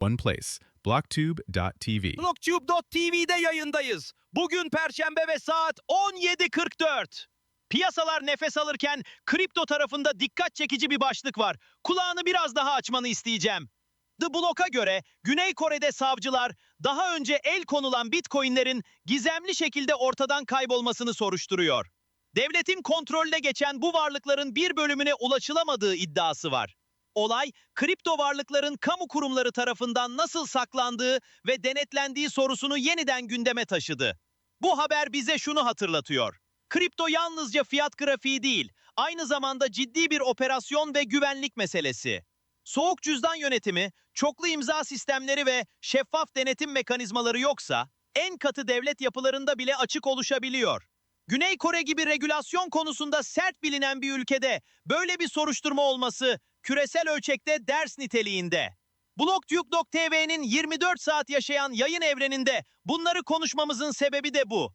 one place. Blocktube.tv. BlockTube.tv'de yayındayız. Bugün Perşembe ve saat 17.44. Piyasalar nefes alırken kripto tarafında dikkat çekici bir başlık var. Kulağını biraz daha açmanı isteyeceğim. The Block'a göre Güney Kore'de savcılar daha önce el konulan bitcoinlerin gizemli şekilde ortadan kaybolmasını soruşturuyor. Devletin kontrolüne geçen bu varlıkların bir bölümüne ulaşılamadığı iddiası var. Olay, kripto varlıkların kamu kurumları tarafından nasıl saklandığı ve denetlendiği sorusunu yeniden gündeme taşıdı. Bu haber bize şunu hatırlatıyor. Kripto yalnızca fiyat grafiği değil, aynı zamanda ciddi bir operasyon ve güvenlik meselesi. Soğuk cüzdan yönetimi, çoklu imza sistemleri ve şeffaf denetim mekanizmaları yoksa, en katı devlet yapılarında bile açık oluşabiliyor. Güney Kore gibi regülasyon konusunda sert bilinen bir ülkede böyle bir soruşturma olması küresel ölçekte ders niteliğinde. BlogTube.tv'nin 24 saat yaşayan yayın evreninde bunları konuşmamızın sebebi de bu.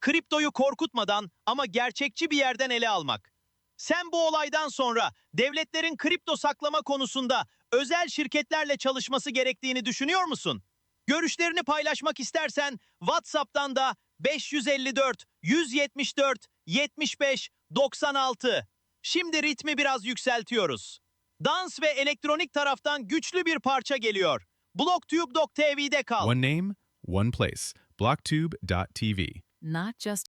Kriptoyu korkutmadan ama gerçekçi bir yerden ele almak. Sen bu olaydan sonra devletlerin kripto saklama konusunda özel şirketlerle çalışması gerektiğini düşünüyor musun? Görüşlerini paylaşmak istersen WhatsApp'tan da 554 174 75 96. Şimdi ritmi biraz yükseltiyoruz. Dans ve elektronik taraftan güçlü bir parça geliyor. BlogTube.tv'de kal. One name, one place. Blocktube.tv. not just